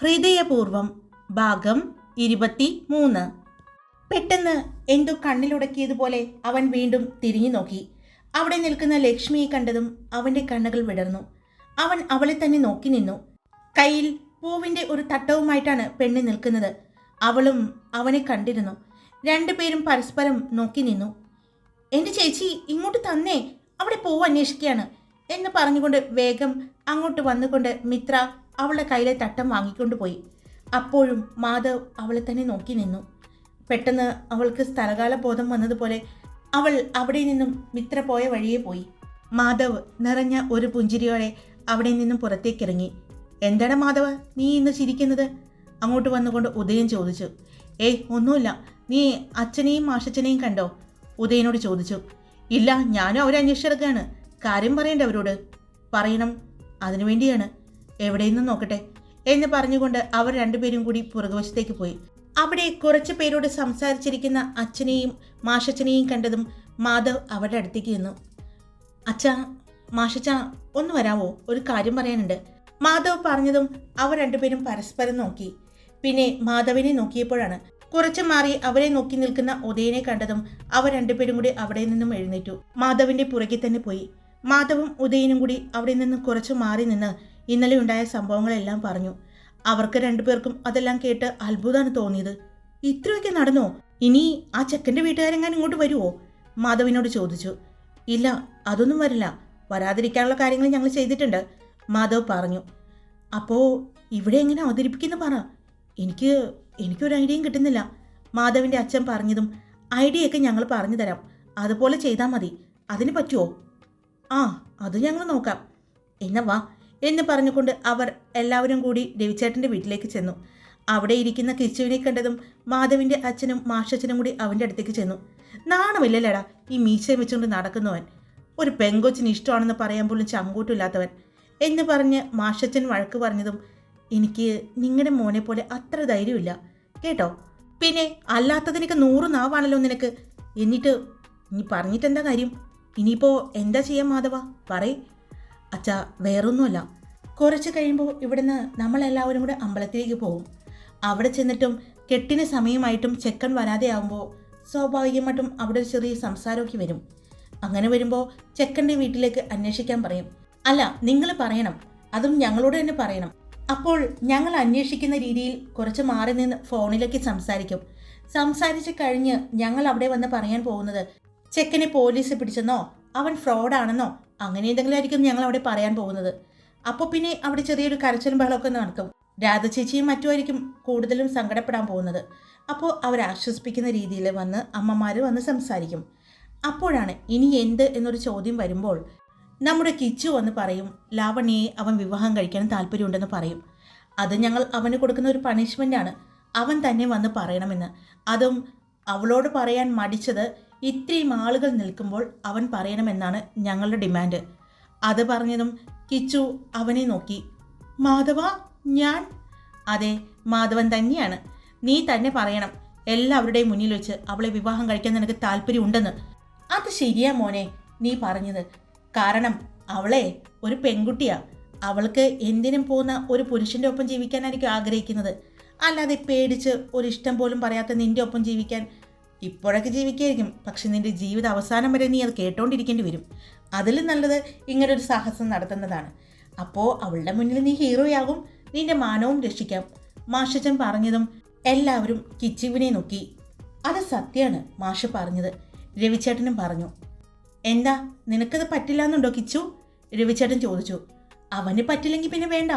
ഹൃദയപൂർവം ഭാഗം ഇരുപത്തി മൂന്ന് പെട്ടെന്ന് എന്തോ കണ്ണിലുടക്കിയതുപോലെ അവൻ വീണ്ടും തിരിഞ്ഞു നോക്കി. അവിടെ നിൽക്കുന്ന ലക്ഷ്മിയെ കണ്ടതും അവന്റെ കണ്ണുകൾ വിടർന്നു. അവൻ അവളെ തന്നെ നോക്കി നിന്നു. കയ്യിൽ പൂവിന്റെ ഒരു തട്ടവുമായിട്ടാണ് പെണ്ണ് നിൽക്കുന്നത്. അവളും അവനെ കണ്ടിരുന്നു. രണ്ടുപേരും പരസ്പരം നോക്കി നിന്നു. എന്റെ ചേച്ചി ഇങ്ങോട്ട് തന്നേ. അവിടെ പൂവ് അന്വേഷിക്കുകയാണ് എന്ന് പറഞ്ഞുകൊണ്ട് വേഗം അങ്ങോട്ട് വന്നുകൊണ്ട് മിത്ര അവളുടെ കയ്യിലെ തട്ടം വാങ്ങിക്കൊണ്ട് പോയി. അപ്പോഴും മാധവ് അവളെ തന്നെ നോക്കി നിന്നു. പെട്ടെന്ന് അവൾക്ക് സ്ഥലകാല ബോധം വന്നതുപോലെ അവൾ അവിടെ നിന്നും മിത്ര പോയ വഴിയെ പോയി. മാധവ് നിറഞ്ഞ ഒരു പുഞ്ചിരിയോടെ അവിടെ നിന്നും പുറത്തേക്കിറങ്ങി. എന്താണ് മാധവ്? നീ ഇന്ന് ചിരിക്കുന്നത്? അങ്ങോട്ട് വന്നുകൊണ്ട് ഉദയൻ ചോദിച്ചു. ഏയ് ഒന്നുമില്ല. നീ അച്ഛനെയും മാഷച്ചനെയും കണ്ടോ? ഉദയനോട് ചോദിച്ചു. ഇല്ല ഞാനും അവരെ അന്വേഷിച്ചെടുക്കുകയാണ്. കാര്യം പറയണ്ടേ അവരോട്. പറയണം. അതിനുവേണ്ടിയാണ്. എവിടെയെന്നും നോക്കട്ടെ എന്ന് പറഞ്ഞുകൊണ്ട് അവർ രണ്ടുപേരും കൂടി പുറകുവശത്തേക്ക് പോയി. അവിടെ കുറച്ച് പേരോട് സംസാരിച്ചിരിക്കുന്ന അച്ഛനെയും മാഷച്ചനെയും കണ്ടതും മാധവ് അവരുടെ അടുത്തേക്ക് ചെന്നു. അച്ഛാ മാഷച്ച ഒന്ന് വരാവോ? ഒരു കാര്യം പറയാനുണ്ട്. മാധവ് പറഞ്ഞതും അവർ രണ്ടുപേരും പരസ്പരം നോക്കി. പിന്നെ മാധവിനെ നോക്കിയപ്പോഴാണ് കുറച്ചു മാറി അവരെ നോക്കി നിൽക്കുന്ന ഉദയനെ കണ്ടതും അവർ രണ്ടുപേരും കൂടി അവിടെ നിന്നും എഴുന്നേറ്റു. മാധവിന്റെ പുറകെ തന്നെ പോയി. മാധവും ഉദയനും കൂടി അവിടെ നിന്ന് കുറച്ചു മാറി നിന്ന് ഇന്നലെ ഉണ്ടായ സംഭവങ്ങളെല്ലാം പറഞ്ഞു. അവർക്ക് രണ്ടുപേർക്കും അതെല്ലാം കേട്ട് അത്ഭുതമാണ് തോന്നിയത്. ഇത്രയൊക്കെ നടന്നോ? ഇനി ആ ചെക്കന്റെ വീട്ടുകാരെങ്ങാനും ഇങ്ങോട്ട് വരുമോ മാധവിനോട് ചോദിച്ചു. ഇല്ല അതൊന്നും വരില്ല. വരാതിരിക്കാനുള്ള കാര്യങ്ങൾ ഞങ്ങൾ ചെയ്തിട്ടുണ്ട് മാധവ് പറഞ്ഞു. അപ്പോൾ ഇവിടെ എങ്ങനെ അവതരിപ്പിക്കുന്ന പറ. എനിക്ക് എനിക്കൊരു ഐഡിയയും കിട്ടുന്നില്ല. മാധവിന്റെ അച്ഛൻ പറഞ്ഞതും ഐഡിയയൊക്കെ ഞങ്ങൾ പറഞ്ഞു തരാം. അതുപോലെ ചെയ്താൽ മതി. അതിന് പറ്റുമോ ആ അത് ഞങ്ങൾ നോക്കാം. എന്നാ വാ. എന്ന് പറഞ്ഞുകൊണ്ട് അവർ എല്ലാവരും കൂടി രവിചേട്ടന്റെ വീട്ടിലേക്ക് ചെന്നു. അവിടെ ഇരിക്കുന്ന കിച്ചുവിനെ കണ്ടതും മാധവിന്റെ അച്ഛനും മാഷച്ചനും കൂടി അവന്റെ അടുത്തേക്ക് ചെന്നു. നാണമില്ലല്ലേടാ ഈ മീശ വെച്ചുകൊണ്ട് നടക്കുന്നവൻ. ഒരു പെങ്കൊച്ചിന് ഇഷ്ടമാണെന്ന് പറയാൻ പോലും ചങ്കൂട്ടില്ലാത്തവൻ. എന്ന് പറഞ്ഞ് മാഷച്ചൻ വഴക്ക് പറഞ്ഞതും എനിക്ക് നിങ്ങളുടെ മോനെ പോലെ അത്ര ധൈര്യമില്ല. കേട്ടോ? പിന്നെ അല്ലാത്തതിനൊക്കെ നൂറ് നാവാണല്ലോ നിനക്ക്. എന്നിട്ട് നീ പറഞ്ഞിട്ടെന്താ കാര്യം? ഇനിയിപ്പോൾ എന്താ ചെയ്യാൻ മാധവ? പറ അച്ഛാ വേറൊന്നുമല്ല. കുറച്ച് കഴിയുമ്പോൾ ഇവിടുന്ന് നമ്മളെല്ലാവരും കൂടെ അമ്പലത്തിലേക്ക് പോകും. അവിടെ ചെന്നിട്ടും കെട്ടിന് സമയമായിട്ടും ചെക്കൻ വരാതെ ആകുമ്പോൾ സ്വാഭാവികമായിട്ടും അവിടെ ഒരു ചെറിയ സംസാരമൊക്കെ വരും. അങ്ങനെ വരുമ്പോൾ ചെക്കന്റെ വീട്ടിലേക്ക് അന്വേഷിക്കാൻ പറയും. അല്ല നിങ്ങൾ പറയണം. അതും ഞങ്ങളോട് തന്നെ പറയണം. അപ്പോൾ ഞങ്ങൾ അന്വേഷിക്കുന്ന രീതിയിൽ കുറച്ച് മാറി നിന്ന് ഫോണിലേക്ക് സംസാരിക്കും. സംസാരിച്ച് കഴിഞ്ഞ് ഞങ്ങൾ അവിടെ വന്ന് പറയാൻ പോകുന്നത് ചെക്കനെ പോലീസ് പിടിച്ചെന്നോ? അവൻ ഫ്രോഡാണെന്നോ? അങ്ങനെ എന്തെങ്കിലും ആയിരിക്കും ഞങ്ങൾ അവിടെ പറയാൻ പോകുന്നത്. അപ്പോൾ പിന്നെ അവിടെ ചെറിയൊരു കരച്ചിലും ബഹളമൊക്കെ നടത്തും രാധ ചേച്ചിയും മറ്റുമായിരിക്കും കൂടുതലും സങ്കടപ്പെടാൻ പോകുന്നത്. അപ്പോൾ അവരെ ആശ്വസിപ്പിക്കുന്ന രീതിയിൽ വന്ന് അമ്മമാർ വന്ന് സംസാരിക്കും. അപ്പോഴാണ് ഇനി എന്ത് എന്നൊരു ചോദ്യം വരുമ്പോൾ നമ്മുടെ കിച്ചു വന്ന് പറയും ലാവണ്യയെ അവൻ വിവാഹം കഴിക്കാൻ താല്പര്യമുണ്ടെന്ന് പറയും. അത് ഞങ്ങൾ അവന് കൊടുക്കുന്ന ഒരു പണിഷ്മെന്റാണ് അവൻ തന്നെ വന്ന് പറയണമെന്ന്. അതും അവളോട് പറയാൻ മടിച്ചത് ഇത്രയും ആളുകൾ നിൽക്കുമ്പോൾ അവൻ പറയണമെന്നാണ് ഞങ്ങളുടെ ഡിമാൻഡ്. അത് പറഞ്ഞതും കിച്ചു അവനെ നോക്കി. മാധവ ഞാൻ. അതെ മാധവൻ തന്നെയാണ്. നീ തന്നെ പറയണം. എല്ലാവരുടെയും മുന്നിൽ വെച്ച് അവളെ വിവാഹം കഴിക്കാൻ നിനക്ക് താല്പര്യമുണ്ടെന്ന്. അത് ശരിയാ മോനെ നീ പറഞ്ഞത്. കാരണം അവളെ ഒരു പെൺകുട്ടിയാ. അവൾക്ക് എന്തിനും പോകുന്ന ഒരു പുരുഷന്റെ ഒപ്പം ജീവിക്കാനായിരിക്കും ആഗ്രഹിക്കുന്നത്. അല്ലാതെ പേടിച്ച് ഒരു ഇഷ്ടം പോലും പറയാത്ത നിന്റെ ഒപ്പം ജീവിക്കാൻ ഇപ്പോഴൊക്കെ ജീവിക്കായിരിക്കും. പക്ഷെ നിന്റെ ജീവിത അവസാനം വരെ നീ അത് കേട്ടോണ്ടിരിക്കേണ്ടി വരും. അതിലും നല്ലത് ഇങ്ങനൊരു സാഹസം നടത്തുന്നതാണ്. അപ്പോൾ അവളുടെ മുന്നിൽ നീ ഹീറോയാകും. നിന്റെ മാനവും രക്ഷിക്കാം. മാഷച്ചൻ പറഞ്ഞതും എല്ലാവരും കിച്ചുവിനെ നോക്കി. അത് സത്യമാണ് മാഷ പറഞ്ഞത്. രവിച്ചേട്ടനും പറഞ്ഞു. എന്താ നിനക്കത് പറ്റില്ല എന്നുണ്ടോ കിച്ചു? രവിച്ചേട്ടൻ ചോദിച്ചു. അവന് പറ്റില്ലെങ്കിൽ പിന്നെ വേണ്ട.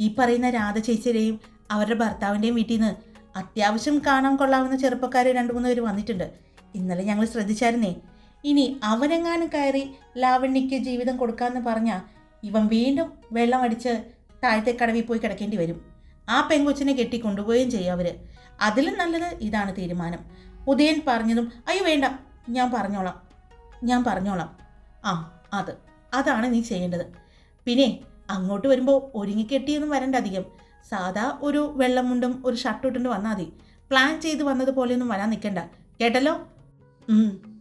ഈ പറയുന്ന രാധ ചേച്ചിയുടെയും അവരുടെ ഭർത്താവിന്റെയും വീട്ടിൽ നിന്ന് അത്യാവശ്യം കാണാൻ കൊള്ളാവുന്ന ചെറുപ്പക്കാർ രണ്ട് മൂന്ന് പേര് വന്നിട്ടുണ്ട്. ഇന്നലെ ഞങ്ങൾ ശ്രദ്ധിച്ചായിരുന്നേ. ഇനി അവനെങ്ങാനും കയറി ലാവണ്യയ്ക്ക് ജീവിതം കൊടുക്കാമെന്ന് പറഞ്ഞാൽ ഇവൻ വീണ്ടും വെള്ളം അടിച്ച് താഴത്തെ കടവിൽ പോയി കിടക്കേണ്ടി വരും. ആ പെങ്കൊച്ചിനെ കെട്ടി കൊണ്ടുപോവുകയും ചെയ്യും അവർ അതിലും നല്ലത് ഇതാണ് തീരുമാനം. ഉദയൻ പറഞ്ഞതും അയ്യോ വേണ്ട ഞാൻ പറഞ്ഞോളാം ഞാൻ പറഞ്ഞോളാം. ആ അത് അതാണ് നീ ചെയ്യേണ്ടത്. പിന്നെ അങ്ങോട്ട് വരുമ്പോൾ ഒരുങ്ങിക്കെട്ടിയൊന്നും വരണ്ട അധികം. സാധാ ഒരു വെള്ളമുണ്ടും ഒരു ഷർട്ടും ഇട്ടുകൊണ്ട് വന്നാൽ മതി. പ്ലാൻ ചെയ്ത് വന്നതുപോലെയൊന്നും വരാൻ നിൽക്കണ്ട കേട്ടല്ലോ?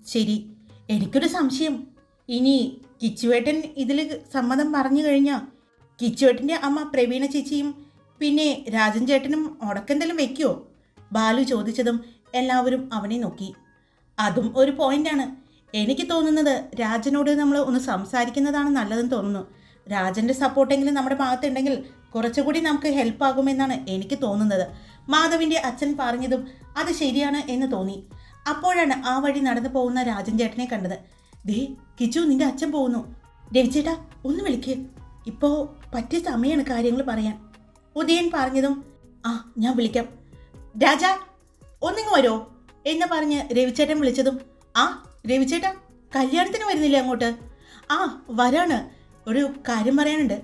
ശരി. എനിക്കൊരു സംശയം. ഇനി കിച്ചുവേട്ടൻ ഇതിൽ സമ്മതം പറഞ്ഞു കഴിഞ്ഞാൽ കിച്ചുവേട്ടന്റെ അമ്മ പ്രവീണ ചേച്ചിയും പിന്നെ രാജൻ ചേട്ടനും ഉടക്കെന്തെങ്കിലും വെക്കുമോ ബാലു ചോദിച്ചതും എല്ലാവരും അവനെ നോക്കി. അതും ഒരു പോയിന്റാണ്. എനിക്ക് തോന്നുന്നത് രാജനോട് നമ്മൾ ഒന്ന് സംസാരിക്കുന്നതാണ് നല്ലതെന്ന് തോന്നുന്നു. രാജന്റെ സപ്പോർട്ടെങ്കിലും നമ്മുടെ ഭാഗത്തുണ്ടെങ്കിൽ കുറച്ചുകൂടി നമുക്ക് ഹെൽപ്പ് ആകുമെന്നാണ് എനിക്ക് തോന്നുന്നത്. മാധവിന്റെ അച്ഛൻ പറഞ്ഞതും അത് ശരിയാണ് എന്ന് തോന്നി. അപ്പോഴാണ് ആ വഴി നടന്നു പോകുന്ന രാജൻ ചേട്ടനെ കണ്ടത്. ദേ കിച്ചു നിന്റെ അച്ഛൻ പോകുന്നു. രവിചേട്ടാ ഒന്ന് വിളിക്ക്. ഇപ്പോ പറ്റിയ സമയമാണ് കാര്യങ്ങൾ പറയാൻ. ഉദയൻ പറഞ്ഞതും ആ ഞാൻ വിളിക്കാം. രാജാ ഒന്നിങ്ങ് വരോ എന്ന് പറഞ്ഞ് രവിചേട്ടൻ വിളിച്ചതും ആ രവിചേട്ടാ കല്യാണത്തിന് വരുന്നില്ല അങ്ങോട്ട്? ആ വരാണ്. ഒരു കാര്യം പറയാനുണ്ട്.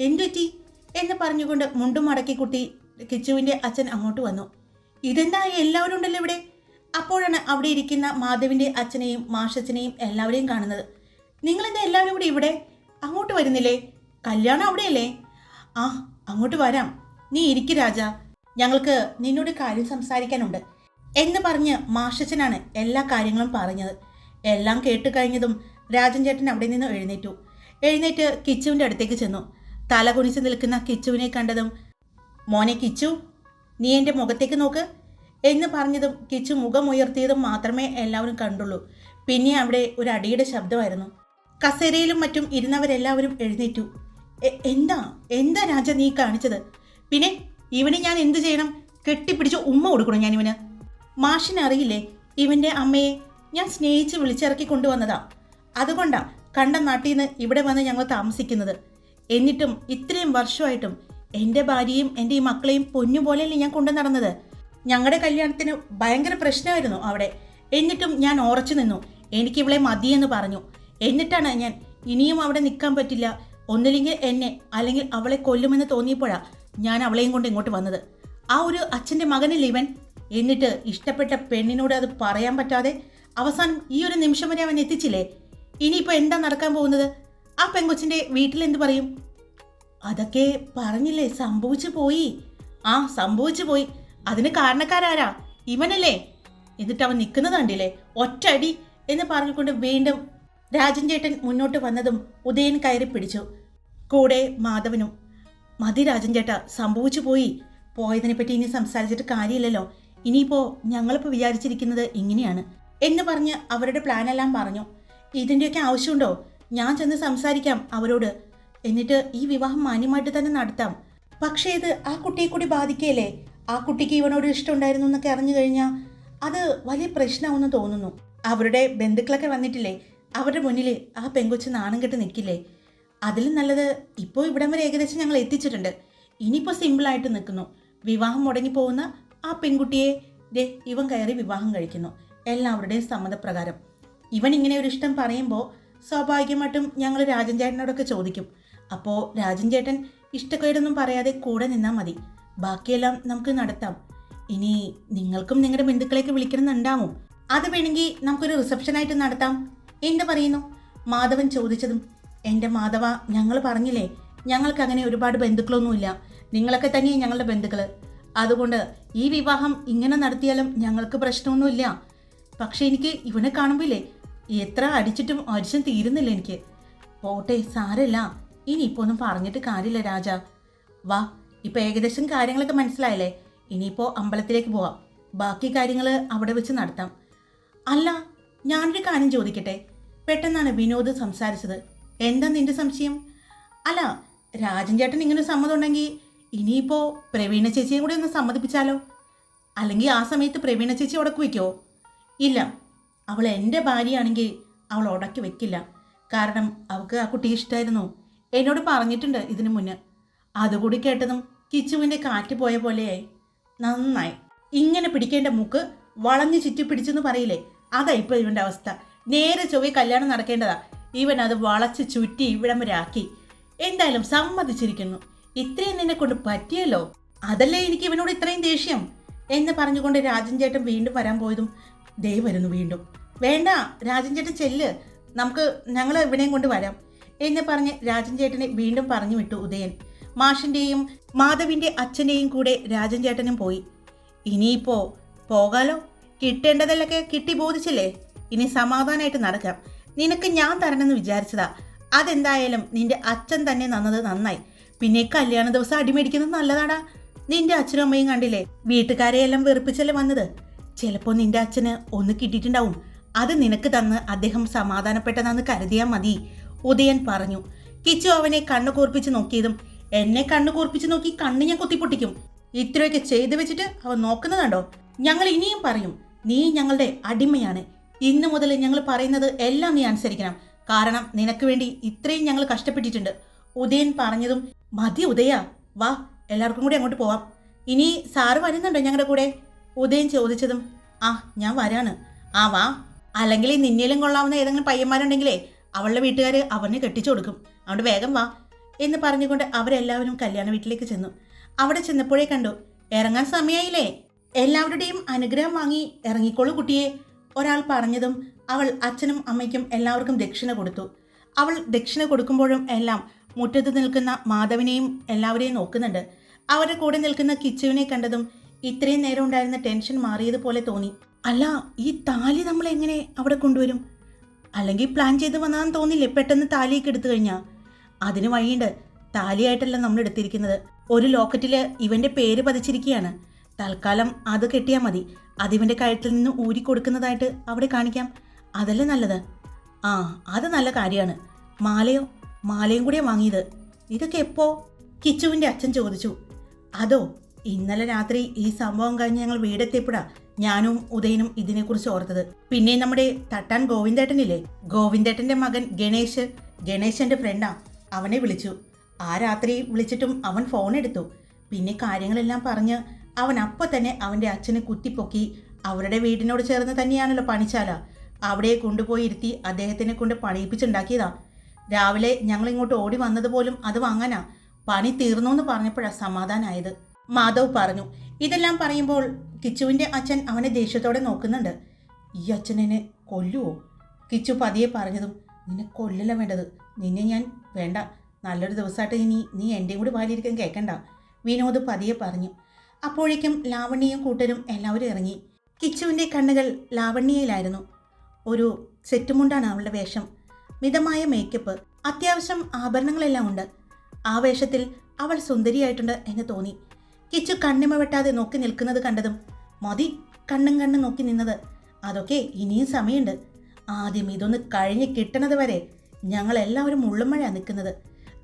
എന്തുറ്റി എന്ന് പറഞ്ഞുകൊണ്ട് മുണ്ടും മടക്കി കുട്ടി കിച്ചുവിന്റെ അച്ഛൻ അങ്ങോട്ട് വന്നു. ഇതെന്താ എല്ലാവരും ഉണ്ടല്ലോ ഇവിടെ? അപ്പോഴാണ് അവിടെ ഇരിക്കുന്ന മാധവിന്റെ അച്ഛനെയും മാഷച്ചനെയും എല്ലാവരെയും കാണുന്നത്. നിങ്ങളെന്താ എല്ലാവരും കൂടി ഇവിടെ? അങ്ങോട്ട് വരുന്നില്ലേ? കല്യാണം അവിടെയല്ലേ? ആ അങ്ങോട്ട് വരാം. നീ ഇരിക്കു രാജ. ഞങ്ങൾക്ക് നിന്നോട് കാര്യം സംസാരിക്കാനുണ്ട്. എന്ന് പറഞ്ഞ് മാഷച്ചനാണ് എല്ലാ കാര്യങ്ങളും പറഞ്ഞത്. എല്ലാം കേട്ട് കഴിഞ്ഞതും രാജൻ ചേട്ടൻ അവിടെ നിന്ന് എഴുന്നേറ്റു. എഴുന്നേറ്റ് കിച്ചുവിന്റെ അടുത്തേക്ക് ചെന്നു. തല കുനിച്ച് നിൽക്കുന്ന കിച്ചുവിനെ കണ്ടതും മോനെ കിച്ചു നീ എന്റെ മുഖത്തേക്ക് നോക്ക്. എന്ന് പറഞ്ഞതും കിച്ചു മുഖമുയർത്തിയതും മാത്രമേ എല്ലാവരും കണ്ടുള്ളൂ. പിന്നെ അവിടെ ഒരു അടിയുടെ ശബ്ദമായിരുന്നു. കസേരയിലും മറ്റും ഇരുന്നവരെല്ലാവരും എഴുന്നേറ്റു. എന്താ? എന്താ രാജ നീ കാണിച്ചത്? പിന്നെ ഇവനെ ഞാൻ എന്തു ചെയ്യണം? കെട്ടിപ്പിടിച്ച് ഉമ്മ കൊടുക്കണം ഞാൻ ഇവന്? മാഷിനറിയില്ലേ ഇവന്റെ അമ്മയെ ഞാൻ സ്നേഹിച്ച് വിളിച്ചിറക്കി കൊണ്ടുവന്നതാ. അതുകൊണ്ടാ കണ്ട നാട്ടിൽ നിന്ന് ഇവിടെ വന്ന് ഞങ്ങൾ താമസിക്കുന്നത്. എന്നിട്ടും ഇത്രയും വർഷമായിട്ടും എന്റെ ഭാര്യയും എന്റെ ഈ മക്കളെയും പൊന്നുപോലെയല്ലേ ഞാൻ കൊണ്ടു നടന്നത് ഞങ്ങളുടെ കല്യാണത്തിന് ഭയങ്കര പ്രശ്നമായിരുന്നു അവിടെ. എന്നിട്ടും ഞാൻ ഉറച്ചു നിന്നു. എനിക്ക് ഇവളെ മതിയെന്ന് പറഞ്ഞു. എന്നിട്ടാണ് ഞാൻ ഇനിയും അവിടെ നിൽക്കാൻ പറ്റില്ല. ഒന്നില്ലെങ്കിൽ എന്നെ അല്ലെങ്കിൽ അവളെ കൊല്ലുമെന്ന് തോന്നിയപ്പോഴാ ഞാൻ അവളെയും കൊണ്ട് ഇങ്ങോട്ട് വന്നത്. ആ ഒരു അച്ഛന്റെ മകനല്ലേ ഇവൻ? എന്നിട്ട് ഇഷ്ടപ്പെട്ട പെണ്ണിനോട് അത് പറയാൻ പറ്റാതെ അവസാനം ഈ ഒരു നിമിഷം വരെ അവൻ എത്തിച്ചില്ലേ? ഇനിയിപ്പോൾ എന്താ നടക്കാൻ പോകുന്നത്? ആ പെങ്കൊച്ചിന്റെ വീട്ടിൽ എന്ത് പറയും? അതൊക്കെ പറഞ്ഞില്ലേ സംഭവിച്ചു പോയി. ആ സംഭവിച്ചു പോയി. അതിന് കാരണക്കാരാരാ? ഇവനല്ലേ? എന്നിട്ട് അവൻ നിൽക്കുന്നത് കണ്ടില്ലേ? ഒറ്റടി എന്ന് പറഞ്ഞുകൊണ്ട് വീണ്ടും രാജൻ ചേട്ടൻ മുന്നോട്ട് വന്നതും ഉദയൻ കയറി പിടിച്ചു. കൂടെ മാധവനും മതി രാജൻ ചേട്ടാ സംഭവിച്ചു പോയി. പോയതിനെ പറ്റി ഇനി സംസാരിച്ചിട്ട് കാര്യമില്ലല്ലോ. ഇനിയിപ്പോൾ ഞങ്ങളിപ്പോൾ വിചാരിച്ചിരിക്കുന്നത് ഇങ്ങനെയാണ് എന്ന് പറഞ്ഞ് അവരുടെ പ്ലാനെല്ലാം പറഞ്ഞു. ഇതിന്റെയൊക്കെ ആവശ്യമുണ്ടോ? ഞാൻ ചെന്ന് സംസാരിക്കാം അവരോട്. എന്നിട്ട് ഈ വിവാഹം മാന്യമായിട്ട് തന്നെ നടത്താം. പക്ഷേ ഇത് ആ കുട്ടിയെ കൂടി ബാധിക്കുകയല്ലേ? ആ കുട്ടിക്ക് ഇവനോട് ഇഷ്ടമുണ്ടായിരുന്നു എന്നൊക്കെ അറിഞ്ഞു കഴിഞ്ഞാൽ അത് വലിയ പ്രശ്നമാണെന്ന് തോന്നുന്നു. അവരുടെ ബന്ധുക്കളൊക്കെ വന്നിട്ടില്ലേ? അവരുടെ മുന്നിൽ ആ പെങ്കൊച്ച് നാണം കെട്ട് നിൽക്കില്ലേ? അതിലും നല്ലത് ഇപ്പോൾ ഇവിടം വരെ ഏകദേശം ഞങ്ങൾ എത്തിച്ചിട്ടുണ്ട്. ഇനിയിപ്പോൾ സിമ്പിളായിട്ട് നിൽക്കുന്നു. വിവാഹം മുടങ്ങി പോകുന്ന ആ പെൺകുട്ടിയെ ദേ ഇവൻ കയറി വിവാഹം കഴിക്കുന്നു. എല്ലാവരുടെയും സമ്മതപ്രകാരം. ഇവൻ ഇങ്ങനെ ഒരു ഇഷ്ടം പറയുമ്പോൾ സ്വാഭാവികമായിട്ടും ഞങ്ങൾ രാജൻ ചേട്ടനോടൊക്കെ ചോദിക്കും. അപ്പോൾ രാജൻ ചേട്ടൻ ഇഷ്ടക്കേടൊന്നും പറയാതെ കൂടെ നിന്നാൽ മതി. ബാക്കിയെല്ലാം നമുക്ക് നടത്താം. ഇനി നിങ്ങൾക്കും നിങ്ങളുടെ ബന്ധുക്കളേക്ക് വിളിക്കണമെന്നുണ്ടാവും. അത് വേണമെങ്കിൽ നമുക്കൊരു റിസപ്ഷനായിട്ട് നടത്താം. എന്ത് പറയുന്നു? മാധവൻ ചോദിച്ചതും എന്റെ മാധവ ഞങ്ങൾ പറഞ്ഞില്ലേ ഞങ്ങൾക്ക് അങ്ങനെ ഒരുപാട് ബന്ധുക്കളൊന്നുമില്ല. നിങ്ങളൊക്കെ തന്നെയാണ് ഞങ്ങളുടെ ബന്ധുക്കൾ അതുകൊണ്ട് ഈ വിവാഹം ഇങ്ങനെ നടത്തിയാലും ഞങ്ങൾക്ക് പ്രശ്നമൊന്നുമില്ല. പക്ഷേ എനിക്ക് ഇവനെ കാണുമ്പില്ലേ എത്ര അടിച്ചിട്ടും അടിച്ചും തീരുന്നില്ല എനിക്ക്. പോട്ടെ സാരല്ല. ഇനിയിപ്പോൾ ഒന്നും പറഞ്ഞിട്ട് കാര്യമില്ല രാജ. വാ ഇപ്പം ഏകദേശം കാര്യങ്ങളൊക്കെ മനസ്സിലായല്ലേ? ഇനിയിപ്പോൾ അമ്പലത്തിലേക്ക് പോവാം. ബാക്കി കാര്യങ്ങൾ അവിടെ വെച്ച് നടത്താം. അല്ല ഞാനൊരു കാര്യം ചോദിക്കട്ടെ? പെട്ടെന്നാണ് വിനോദ് സംസാരിച്ചത്. എന്താ നിന്റെ സംശയം? അല്ല രാജൻ ചേട്ടൻ ഇങ്ങനെ സമ്മതം ഉണ്ടെങ്കിൽ ഇനിയിപ്പോൾ പ്രവീണ ചേച്ചിയും കൂടി ഒന്ന് സമ്മതിപ്പിച്ചാലോ? അല്ലെങ്കിൽ ആ സമയത്ത് പ്രവീണ ചേച്ചി ഉടക്കി വയ്ക്കുമോ ഇല്ല അവൾ എന്റെ ഭാര്യയാണെങ്കിൽ അവൾ ഉടക്കി വെക്കില്ല. കാരണം അവൾക്ക് ആ കുട്ടി ഇഷ്ടമായിരുന്നു എന്നോട് പറഞ്ഞിട്ടുണ്ട് ഇതിനു മുന്നേ. അതുകൂടി കേട്ടതും കിച്ചുവിന്റെ കാറ്റ് പോയ പോലെയായി നന്നായി. ഇങ്ങനെ പിടിക്കേണ്ട മുക്ക് വളഞ്ഞു ചുറ്റി പിടിച്ചെന്ന് പറയില്ലേ? അതാ ഇപ്പോൾ ഇവന്റെ അവസ്ഥ. നേരെ ചൊവ്വേ കല്യാണം നടക്കേണ്ടതാ. ഇവൻ അത് വളച്ച് ചുറ്റി ഇവിടം വരെ എന്തായാലും സമ്മതിച്ചിരിക്കുന്നു. ഇത്രയും നിന്നെ കൊണ്ട് പറ്റിയല്ലോ? അതല്ലേ എനിക്ക് ഇവനോട് ഇത്രയും ദേഷ്യം? എന്ന് പറഞ്ഞുകൊണ്ട് രാജൻ ചേട്ടൻ വീണ്ടും വരാൻ പോയതും ദേ വരുന്നു വീണ്ടും. വേണ്ട രാജൻ ചേട്ടൻ ചെല്ല്. നമുക്ക് ഞങ്ങൾ ഇവിടെയും കൊണ്ട് വരാം. എന്ന് പറഞ്ഞ് രാജൻ ചേട്ടനെ വീണ്ടും പറഞ്ഞു വിട്ടു ഉദയൻ. മാഷിന്റെയും മാധവിന്റെ അച്ഛന്റെയും കൂടെ രാജൻ ചേട്ടനും പോയി. ഇനിയിപ്പോ പോകാലോ? കിട്ടേണ്ടതല്ലൊക്കെ കിട്ടി ബോധിച്ചില്ലേ? ഇനി സമാധാനമായിട്ട് നടക്കാം. നിനക്ക് ഞാൻ തരണമെന്ന് വിചാരിച്ചതാ. അതെന്തായാലും നിന്റെ അച്ഛൻ തന്നെ നന്നത് നന്നായി. പിന്നെ കല്യാണ ദിവസം അടിമേടിക്കുന്നത് നല്ലതാടാ. നിന്റെ അച്ഛനും അമ്മയും കണ്ടില്ലേ? വീട്ടുകാരെയെല്ലാം വെറുപ്പിച്ചല്ലേ വന്നത്? ചിലപ്പോൾ നിന്റെ അച്ഛന് ഒന്ന് കിട്ടിയിട്ടുണ്ടാവും. അത് നിനക്ക് തന്ന് അദ്ദേഹം സമാധാനപ്പെട്ടതാന്ന് കരുതിയാൽ മതി. ഉദയൻ പറഞ്ഞു. കിച്ചു അവനെ കണ്ണു കൂർപ്പിച്ച് നോക്കിയതും എന്നെ കണ്ണു കൂർപ്പിച്ച് നോക്കി കണ്ണ് ഞാൻ കുത്തിപ്പൊട്ടിക്കും. ഇത്രയൊക്കെ ചെയ്തു വെച്ചിട്ട് അവൻ നോക്കുന്നതാണ്ടോ ഞങ്ങൾ ഇനിയും പറയും നീ ഞങ്ങളുടെ അടിമയാണ്. ഇന്നു മുതൽ ഞങ്ങൾ പറയുന്നത് എല്ലാം നീ അനുസരിക്കണം. കാരണം നിനക്ക് വേണ്ടി ഇത്രയും ഞങ്ങൾ കഷ്ടപ്പെട്ടിട്ടുണ്ട്. ഉദയൻ പറഞ്ഞതും മതി ഉദയ വാ എല്ലാവർക്കും കൂടി അങ്ങോട്ട് പോവാം. ഇനി സാറ് വരുന്നുണ്ടോ ഞങ്ങളുടെ കൂടെ? ഉദയൻ ചോദിച്ചതും ആ ഞാൻ വരാണ്. ആ വാ. അല്ലെങ്കിൽ നിന്നേലും കൊള്ളാവുന്ന ഏതെങ്കിലും പയ്യന്മാരുണ്ടെങ്കിലേ അവളുടെ വീട്ടുകാർ അവനെ കെട്ടിച്ചു കൊടുക്കും. അതുകൊണ്ട് വേഗം വാ. എന്ന് പറഞ്ഞുകൊണ്ട് അവരെല്ലാവരും കല്യാണ വീട്ടിലേക്ക് ചെന്നു. അവിടെ ചെന്നപ്പോഴേ കണ്ടു ഇറങ്ങാൻ സമയമായില്ലേ എല്ലാവരുടെയും അനുഗ്രഹം വാങ്ങി ഇറങ്ങിക്കോളൂ കുട്ടിയെ ഒരാൾ പറഞ്ഞതും അവൾ അച്ഛനും അമ്മയ്ക്കും എല്ലാവർക്കും ദക്ഷിണ കൊടുത്തു. അവൾ ദക്ഷിണ കൊടുക്കുമ്പോഴും എല്ലാം മുറ്റത്ത് നിൽക്കുന്ന മാധവിനെയും എല്ലാവരെയും നോക്കുന്നുണ്ട്. അവരുടെ കൂടെ നിൽക്കുന്ന കിച്ചുവിനെ കണ്ടതും ഇത്രയും നേരം ഉണ്ടായിരുന്ന ടെൻഷൻ മാറിയതുപോലെ തോന്നി. അല്ല ഈ താലി നമ്മൾ എങ്ങനെ അവിടെ കൊണ്ടുവരും? അല്ലെങ്കിൽ പ്ലാൻ ചെയ്ത് വന്നാന്ന് തോന്നില്ലേ പെട്ടെന്ന് താലിയൊക്കെ എടുത്തു കഴിഞ്ഞാൽ അതിന് വഴിയുണ്ട്. താലിയായിട്ടല്ല നമ്മൾ എടുത്തിരിക്കുന്നത്. ഒരു ലോക്കറ്റിൽ ഇവന്റെ പേര് പതിച്ചിരിക്കുകയാണ്. തൽക്കാലം അത് കെട്ടിയാൽ മതി. അതിവന്റെ കഴുത്തിൽ നിന്ന് ഊരി കൊടുക്കുന്നതായിട്ട് അവിടെ കാണിക്കാം. അതല്ലേ നല്ലത്? ആ അത് നല്ല കാര്യമാണ്. മാലയോ? മാലയും കൂടിയാണ് വാങ്ങിയത്. ഇതൊക്കെ എപ്പോ? കിച്ചുവിന്റെ അച്ഛൻ ചോദിച്ചു. അതോ ഇന്നലെ രാത്രി ഈ സംഭവം കഴിഞ്ഞ് ഞങ്ങൾ വീടെത്തിയപ്പോഴാ ഞാനും ഉദയനും ഇതിനെക്കുറിച്ച് ഓർത്തത്. പിന്നെ നമ്മുടെ തട്ടാൻ ഗോവിന്ദേട്ടനില്ലേ? ഗോവിന്ദേട്ടന്റെ മകൻ ഗണേഷ്. ഗണേശന്റെ ഫ്രണ്ടാ അവനെ വിളിച്ചു. ആ രാത്രി വിളിച്ചിട്ടും അവൻ ഫോൺ എടുത്തു. പിന്നെ കാര്യങ്ങളെല്ലാം പറഞ്ഞ് അവൻ അപ്പോൾ തന്നെ അവന്റെ അച്ഛനെ കുത്തിപ്പൊക്കി അവരുടെ വീടിനോട് ചേർന്ന് തന്നെയാണല്ലോ പണിച്ചാല അവിടെ കൊണ്ടുപോയി ഇരുത്തി അദ്ദേഹത്തിനെ കൊണ്ട് പണിയിപ്പിച്ചുണ്ടാക്കിയതാ. രാവിലെ ഞങ്ങൾ ഇങ്ങോട്ട് ഓടി വന്നതുപോലും അത് വാങ്ങാനാ. പണി തീർന്നു എന്ന് പറഞ്ഞപ്പോഴാണ് സമാധാനമായത് മാധവ് പറഞ്ഞു ഇതെല്ലാം പറയുമ്പോൾ കിച്ചുവിന്റെ അച്ഛൻ അവനെ ദേഷ്യത്തോടെ നോക്കുന്നുണ്ട്. ഈ അച്ഛനെന്നെ കൊല്ലുവോ? കിച്ചു പതിയെ പറഞ്ഞതും നിന്നെ കൊല്ലല വേണ്ടത്. നിന്നെ ഞാൻ വേണ്ട. നല്ലൊരു ദിവസമായിട്ട് ഇനി നീ എന്റെയും കൂടി വാലിയിരിക്കാൻ കേൾക്കണ്ട വിനോദ് പതിയെ പറഞ്ഞു. അപ്പോഴേക്കും ലാവണ്യയും കൂട്ടരും എല്ലാവരും ഇറങ്ങി. കിച്ചുവിന്റെ കണ്ണുകൾ ലാവണ്യയിലായിരുന്നു. ഒരു സെറ്റുമുണ്ടാണ് അവളുടെ വേഷം. മിതമായ മേക്കപ്പ് അത്യാവശ്യം ആഭരണങ്ങളെല്ലാം ഉണ്ട്. ആ വേഷത്തിൽ അവൾ സുന്ദരിയായിട്ടുണ്ട് എന്ന് തോന്നി. കിച്ചു കണ്ണിമ വെട്ടാതെ നോക്കി നിൽക്കുന്നത് കണ്ടതും മതി കണ്ണും കണ്ണും നോക്കി നിന്നത്. അതൊക്കെ ഇനിയും സമയമുണ്ട്. ആദ്യം ഇതൊന്ന് കഴിഞ്ഞ് കിട്ടണത് വരെ ഞങ്ങൾ എല്ലാവരും മുള്ളുമഴ നിൽക്കുന്നത്.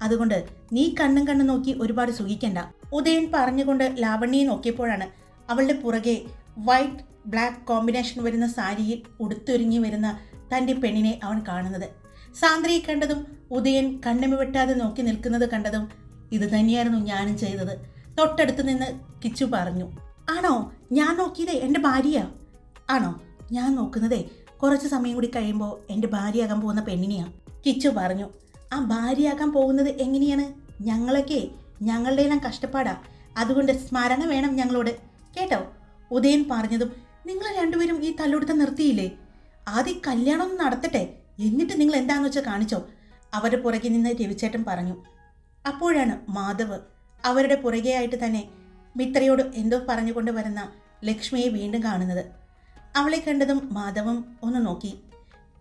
അതുകൊണ്ട് നീ കണ്ണും കണ്ണും നോക്കി ഒരുപാട് സുഖിക്കണ്ട. ഉദയൻ പറഞ്ഞുകൊണ്ട് ലാവണ്യെ നോക്കിയപ്പോഴാണ് അവളുടെ പുറകെ വൈറ്റ് ബ്ലാക്ക് കോമ്പിനേഷൻ വരുന്ന സാരിയിൽ ഉടുത്തൊരുങ്ങി വരുന്ന തന്റെ പെണ്ണിനെ അവൻ കാണുന്നത്. സാന്ദ്രയെ കണ്ടതും ഉദയൻ കണ്ണിമ വെട്ടാതെ നോക്കി നിൽക്കുന്നത് കണ്ടതും ഇത് തന്നെയായിരുന്നു ഞാനും ചെയ്തത്. തൊട്ടടുത്ത് നിന്ന് കിച്ചു പറഞ്ഞു ആണോ? ഞാൻ നോക്കിയതേ എന്റെ ഭാര്യ. ആണോ? ഞാൻ നോക്കുന്നതേ കുറച്ച് സമയം കൂടി കഴിയുമ്പോൾ എന്റെ ഭാര്യയാകാൻ പോകുന്ന പെണ്ണിനെയാ. കിച്ചു പറഞ്ഞു ആ ഭാര്യയാകാൻ പോകുന്നത് എങ്ങനെയാണ്? ഞങ്ങളൊക്കെ ഞങ്ങളുടെ എല്ലാം കഷ്ടപ്പാടാ. അതുകൊണ്ട് സ്മരണ വേണം ഞങ്ങളോട്. കേട്ടോ? ഉദയൻ പറഞ്ഞതും നിങ്ങൾ രണ്ടുപേരും ഈ തല്ലുടുത്ത് നിർത്തിയില്ലേ? ആദ്യം കല്യാണം നടത്തട്ടെ. എന്നിട്ട് നിങ്ങൾ എന്താണെന്ന് വെച്ചാൽ കാണിച്ചോ. അവരുടെ പുറകെ നിന്ന് രവിച്ചേട്ടൻ പറഞ്ഞു. അപ്പോഴാണ് മാധവ് അവരുടെ പുറകെയായിട്ട് തന്നെ മിത്രയോട് എന്തോ പറഞ്ഞുകൊണ്ട് വരുന്ന ലക്ഷ്മിയെ വീണ്ടും കാണുന്നത്. അവളെ കണ്ടതും മാധവം ഒന്ന് നോക്കി.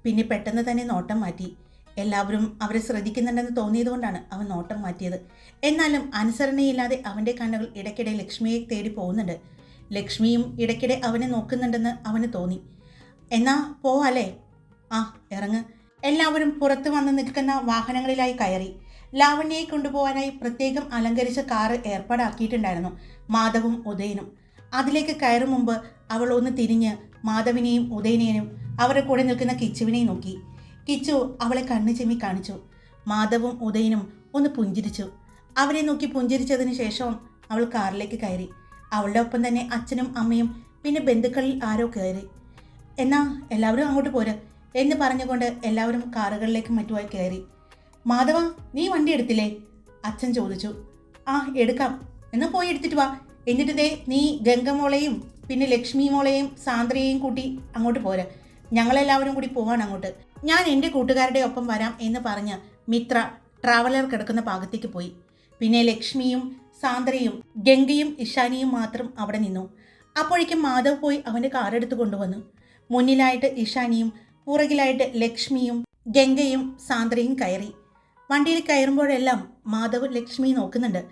പിന്നെ പെട്ടെന്ന് തന്നെ നോട്ടം മാറ്റി. എല്ലാവരും അവരെ ശ്രദ്ധിക്കുന്നുണ്ടെന്ന് തോന്നിയതുകൊണ്ടാണ് അവൻ നോട്ടം മാറ്റിയത്. എന്നാലും അനുസരണയില്ലാതെ അവന്റെ കണ്ണുകൾ ഇടയ്ക്കിടെ ലക്ഷ്മിയെ തേടി പോകുന്നുണ്ട്. ലക്ഷ്മിയും ഇടയ്ക്കിടെ അവനെ നോക്കുന്നുണ്ടെന്ന് അവന് തോന്നി. എന്നാ പോവാല്ലേ? ആ ഇറങ്ങ്. എല്ലാവരും പുറത്ത് വന്ന് നിൽക്കുന്ന വാഹനങ്ങളിലായി കയറി. ലാവണ്യയെ കൊണ്ടുപോകാനായി പ്രത്യേകം അലങ്കരിച്ച കാറ് ഏർപ്പാടാക്കിയിട്ടുണ്ടായിരുന്നു മാധവും ഉദയനും. അതിലേക്ക് കയറും മുമ്പ് അവൾ ഒന്ന് തിരിഞ്ഞ് മാധവിനെയും ഉദയനെയും അവരുടെ കൂടെ നിൽക്കുന്ന കിച്ചുവിനെയും നോക്കി. കിച്ചു അവളെ കണ്ണു ചെമ്മി കാണിച്ചു. മാധവും ഉദയനും ഒന്ന് പുഞ്ചിരിച്ചു. അവരെ നോക്കി പുഞ്ചിരിച്ചതിന് ശേഷം അവൾ കാറിലേക്ക് കയറി. അവളുടെ ഒപ്പം തന്നെ അച്ഛനും അമ്മയും പിന്നെ ബന്ധുക്കളിൽ ആരോ കയറി. എന്നാ എല്ലാവരും അങ്ങോട്ട് പോര് എന്ന് പറഞ്ഞുകൊണ്ട് എല്ലാവരും കാറുകളിലേക്ക് മറ്റുമായി കയറി. മാധവ നീ വണ്ടി എടുത്തില്ലേ? അച്ഛൻ ചോദിച്ചു. ആ എടുക്കാം. എന്നാ പോയി എടുത്തിട്ട് വാ. എന്നിട്ട് ദേ നീ ഗംഗമോളെയും പിന്നെ ലക്ഷ്മി മോളെയും സാന്ദ്രയെയും കൂട്ടി അങ്ങോട്ട് പോര്. ഞങ്ങളെല്ലാവരും കൂടി പോവാണ് അങ്ങോട്ട്. ഞാൻ എന്റെ കൂട്ടുകാരുടെ ഒപ്പം വരാം എന്ന് പറഞ്ഞ് മിത്ര ട്രാവലർ കിടക്കുന്ന ഭാഗത്തേക്ക് പോയി. പിന്നെ ലക്ഷ്മിയും സാന്ദ്രയും ഗംഗയും ഇഷാനിയും മാത്രം അവിടെ നിന്നു. അപ്പോഴേക്കും മാധവ് പോയി അവന്റെ കാറെടുത്ത് കൊണ്ടുവന്നു. മുന്നിലായിട്ട് ഇഷാനിയും പുറകിലായിട്ട് ലക്ഷ്മിയും ഗംഗയും സാന്ദ്രയും കയറി. വണ്ടിയിൽ കയറുമ്പോഴെല്ലാം മാധവ് ലക്ഷ്മി നോക്കുന്നുണ്ട്.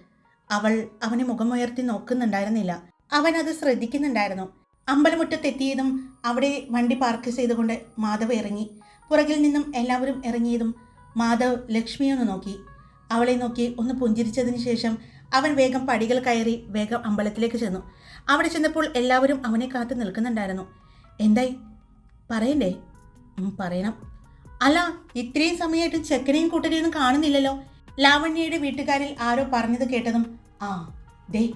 അവൾ അവനെ മുഖമുയർത്തി നോക്കുന്നുണ്ടായിരുന്നില്ല. അവൻ അത് ശ്രദ്ധിക്കുന്നുണ്ടായിരുന്നു. അമ്പലമുറ്റത്തെത്തിയതും അവിടെ വണ്ടി പാർക്ക് ചെയ്തുകൊണ്ട് മാധവ് ഇറങ്ങി. പുറകിൽ നിന്നും എല്ലാവരും ഇറങ്ങിയതും മാധവ് ലക്ഷ്മിയെ ഒന്ന് നോക്കി. അവളെ നോക്കി ഒന്ന് പുഞ്ചിരിച്ചതിന് ശേഷം അവൻ വേഗം പടികൾ കയറി വേഗം അമ്പലത്തിലേക്ക് ചെന്നു. അവിടെ ചെന്നപ്പോൾ എല്ലാവരും അവനെ കാത്തു നിൽക്കുന്നുണ്ടായിരുന്നു. എന്തായി? പറയണ്ടേ? പറയണം. അല്ല ഇത്രയും സമയമായിട്ട് ചെക്കനെയും കൂട്ടരെയൊന്നും കാണുന്നില്ലല്ലോ. ലാവണ്യയുടെ വീട്ടുകാരിൽ ആരോ പറഞ്ഞത് കേട്ടതും ആ ദേ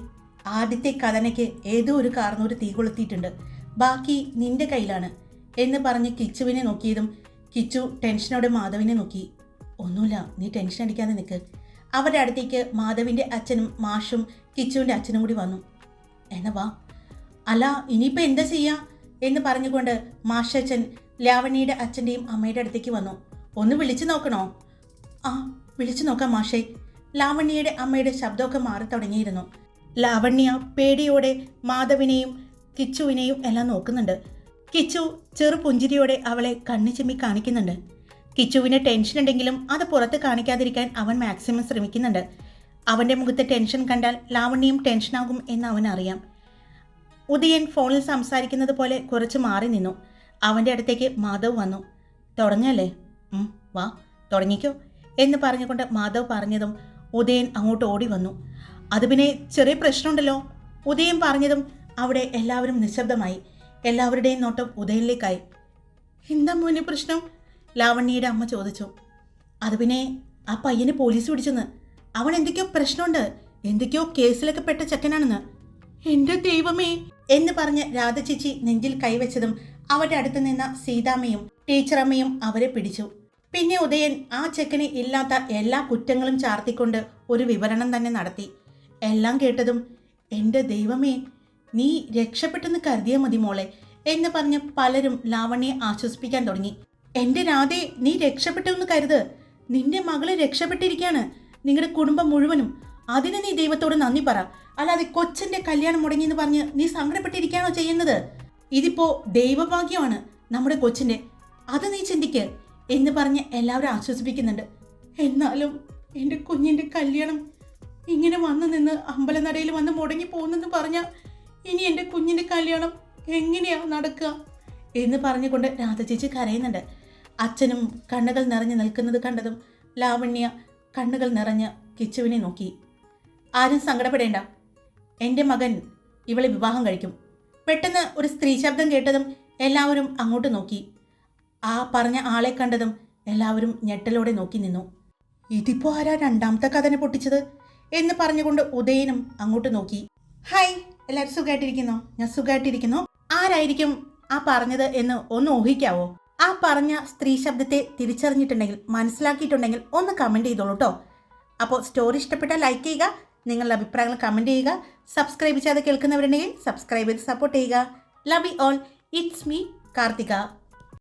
ആദ്യത്തെ കഥനയ്ക്ക് ഏതോ ഒരു കാർന്നൂര് തീ കൊളുത്തിയിട്ടുണ്ട്. ബാക്കി നിന്റെ കയ്യിലാണ്. എന്ന് പറഞ്ഞ് കിച്ചുവിനെ നോക്കിയതും കിച്ചു ടെൻഷനോടെ മാധവിനെ നോക്കി. ഒന്നുമില്ല നീ ടെൻഷൻ അടിക്കാതെ നിൽക്ക് അവരുടെ അടുത്തേക്ക് മാധവിന്റെ അച്ഛനും മാഷും കിച്ചുവിന്റെ അച്ഛനും കൂടി വന്നു. എന്നാ വാ. അല്ല ഇനിയിപ്പോൾ എന്താ ചെയ്യുക എന്ന് പറഞ്ഞുകൊണ്ട് മാഷച്ചൻ ലാവണിയുടെ അച്ഛന്റെയും അമ്മയുടെ അടുത്തേക്ക് വന്നു. ഒന്ന് വിളിച്ചു നോക്കണോ? ആ വിളിച്ചു നോക്കാം മാഷേ. ലാവണ്യയുടെ അമ്മയുടെ ശബ്ദമൊക്കെ മാറി തുടങ്ങിയിരുന്നു. ലാവണ്യ പേടിയോടെ മാധവിനെയും കിച്ചുവിനെയും എല്ലാം നോക്കുന്നുണ്ട്. കിച്ചു ചെറു പുഞ്ചിരിയോടെ അവളെ ചെമ്മി കാണിക്കുന്നുണ്ട്. കിച്ചുവിന് ടെൻഷൻ ഉണ്ടെങ്കിലും അത് പുറത്ത് കാണിക്കാതിരിക്കാൻ അവൻ മാക്സിമം ശ്രമിക്കുന്നുണ്ട്. അവന്റെ മുഖത്ത് ടെൻഷൻ കണ്ടാൽ ലാവണ്യയും ടെൻഷനാകും എന്ന് അവൻ അറിയാം. ഉദയൻ ഫോണിൽ സംസാരിക്കുന്നത് പോലെ കുറച്ച് മാറി നിന്നു. അവന്റെ അടുത്തേക്ക് മാധവ് വന്നു. തുടങ്ങല്ലേ? വാ തുടങ്ങിക്കോ എന്ന് പറഞ്ഞുകൊണ്ട് മാധവ് പറഞ്ഞതും ഉദയൻ അങ്ങോട്ട് ഓടി വന്നു. അത് പിന്നെ ചെറിയ പ്രശ്നമുണ്ടല്ലോ. ഉദയം പറഞ്ഞതും അവിടെ എല്ലാവരും നിശബ്ദമായി. എല്ലാവരുടെയും നോട്ടം ഉദയനിലേക്കായി. എന്താ മോനെ പ്രശ്നം? ലാവണ്യയുടെ അമ്മ ചോദിച്ചു. അത് പിന്നെ ആ പയ്യനെ പോലീസ് പിടിച്ചെന്ന്. അവൻ എന്തൊക്കെയോ പ്രശ്നമുണ്ട്. എന്തൊക്കെയോ കേസിലൊക്കെ പെട്ട ചെക്കനാണെന്ന്. എന്റെ ദൈവമേ. എന്ന് പറഞ്ഞ് രാധചേച്ചി നെഞ്ചിൽ കൈവച്ചതും അവരുടെ അടുത്ത് നിന്ന സീതാമ്മയും ടീച്ചറമ്മയും അവരെ പിടിച്ചു. പിന്നെ ഉദയൻ ആ ചെക്കന് ഇല്ലാത്ത എല്ലാ കുറ്റങ്ങളും ചാർത്തിക്കൊണ്ട് ഒരു വിവരണം തന്നെ നടത്തി. എല്ലാം കേട്ടതും എന്റെ ദൈവമേ നീ രക്ഷപ്പെട്ടെന്ന് കരുതിയ മതി മോളെ എന്ന് പറഞ്ഞ് പലരും ലാവണ്യെ ആശ്വസിപ്പിക്കാൻ തുടങ്ങി. എന്റെ രാധേ നീ രക്ഷപ്പെട്ടെന്ന് കരുത്. നിന്റെ മകൾ രക്ഷപ്പെട്ടിരിക്കുകയാണ് നിങ്ങളുടെ കുടുംബം മുഴുവനും. അതിന് നീ ദൈവത്തോട് നന്ദി പറ. അല്ലാതെ കൊച്ചിന്റെ കല്യാണം മുടങ്ങിയെന്ന് പറഞ്ഞ് നീ സങ്കടപ്പെട്ടിരിക്കുകയാണോ ചെയ്യുന്നത്? ഇതിപ്പോ ദൈവഭാഗ്യമാണ് നമ്മുടെ കൊച്ചിന്റെ. അത് നീ ചിന്തിക്ക് എന്ന് പറഞ്ഞ് എല്ലാവരും ആശ്വസിപ്പിക്കുന്നുണ്ട്. എന്നാലും എന്റെ കുഞ്ഞിന്റെ കല്യാണം ഇങ്ങനെ വന്നു നിന്ന് അമ്പലനടയിൽ വന്ന് മുടങ്ങി പോകുന്നെന്ന് പറഞ്ഞ ഇനി എന്റെ കുഞ്ഞിന്റെ കല്യാണം എങ്ങനെയാ നടക്കുക എന്ന് പറഞ്ഞുകൊണ്ട് രാധചേച്ചി കരയുന്നുണ്ട്. അച്ഛനും കണ്ണുകൾ നിറഞ്ഞു നിൽക്കുന്നത് കണ്ടതും ലാവണ്യ കണ്ണുകൾ നിറഞ്ഞ് കിച്ചുവിനെ നോക്കി. ആരും സങ്കടപ്പെടേണ്ട. എന്റെ മകൻ ഇവളെ വിവാഹം കഴിക്കും. പെട്ടെന്ന് ഒരു സ്ത്രീ ശബ്ദം കേട്ടതും എല്ലാവരും അങ്ങോട്ട് നോക്കി. ആ പറഞ്ഞ ആളെ കണ്ടതും എല്ലാവരും ഞെട്ടലോടെ നോക്കി നിന്നു. ഇതിപ്പോ ആരാ രണ്ടാമത്തെ കഥനെ പൊട്ടിച്ചത്? എന്ന് പറഞ്ഞുകൊണ്ട് ഉദയനും അങ്ങോട്ട് നോക്കി. ഹായ് എല്ലാവരും സുഖമായിട്ടിരിക്കുന്നോ ഞാൻ സുഖമായിട്ടിരിക്കുന്നു ആരായിരിക്കും ആ പറഞ്ഞത് എന്ന് ഒന്ന് ഊഹിക്കാവോ? ആ പറഞ്ഞ സ്ത്രീ ശബ്ദത്തെ തിരിച്ചറിഞ്ഞിട്ടുണ്ടെങ്കിൽ മനസ്സിലാക്കിയിട്ടുണ്ടെങ്കിൽ ഒന്ന് കമന്റ് ചെയ്തോളൂ കേട്ടോ അപ്പോൾ സ്റ്റോറി ഇഷ്ടപ്പെട്ടാൽ ലൈക്ക് ചെയ്യുക നിങ്ങളുടെ അഭിപ്രായങ്ങൾ കമന്റ് ചെയ്യുക സബ്സ്ക്രൈബ് ചെയ്യാതെ കേൾക്കുന്നവരുണ്ടെങ്കിൽ സബ്സ്ക്രൈബ് ചെയ്ത് സപ്പോർട്ട് ചെയ്യുക. Love you all it's me Karthika.